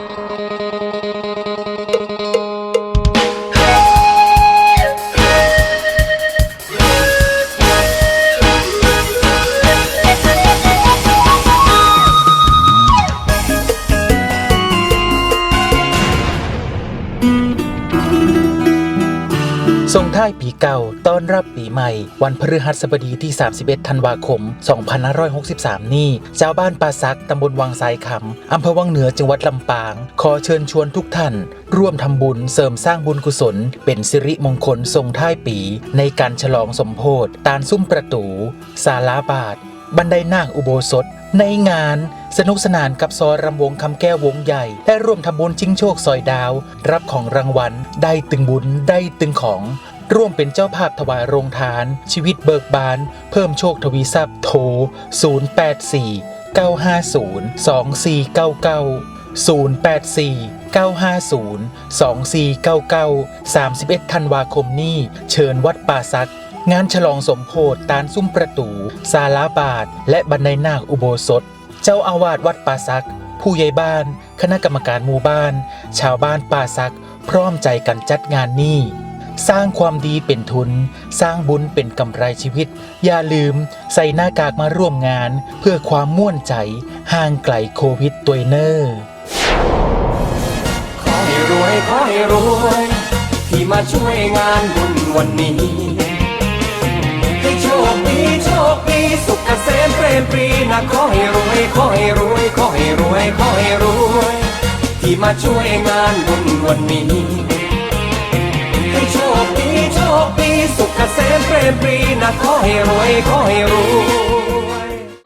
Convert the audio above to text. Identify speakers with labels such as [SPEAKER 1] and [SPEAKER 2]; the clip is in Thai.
[SPEAKER 1] Thank you. ส่งท้ายปีเก่าต้อนรับปีใหม่ วันพฤหัสบดีที่ 31 ธันวาคม 2563 นี้ชาวบ้านป่าซักตำบลวังสายคำอำเภอวังเหนือจังหวัดลำปาง ขอเชิญชวนทุกท่าน ร่วมทำบุญเสริมสร้างบุญกุศล เป็นสิริมงคลส่งท้ายปี ในการฉลองสมโพธตานซุ้มประตู ศาลาบาท บันไดนาคอุโบสถ ในงานสนุกสนานกับซอรำวงคำแก้ววงใหญ่ และร่วมทำบุญชิงโชคซอยดาว รับของรางวัล ได้ตึงบุญ ได้ตึงของ ร่วมเป็นเจ้าภาพถวายโรงทาน ชีวิตเบิกบาน เพิ่มโชคทวีทรัพย์โทร 084 950 2499 084 950 2499 31 ธันวาคมนี้ เชิญวัดป่าซัก งานฉลองสมโพธตานซุ้มประตูศาลาบาท และบันไดนาคอุโบสถ เจ้าอาวาสวัดป่าซัก ผู้ใหญ่บ้าน คณะกรรมการหมู่บ้าน ชาวบ้านป่าซัก พร้อมใจกันจัดงานนี้ สร้างความดีเป็นทุน สร้างบุญเป็นกำไรชีวิต อย่าลืมใส่หน้ากากมาร่วมงาน เพื่อความม่วนใจ ห่างไกลโควิดตัวเนอร์
[SPEAKER 2] ขอให้รวยขอให้รวยที่มาช่วยงานบุญวันนี้ ให้โชคดีโชคดีสุขเกษมเปรมปรีนะขอให้รวยขอให้รวยขอให้รวยขอให้รวยที่มาช่วยงานบุญวันนี้ สุขเกษมเปรมปรีนะขอให้รวยขอให้รวย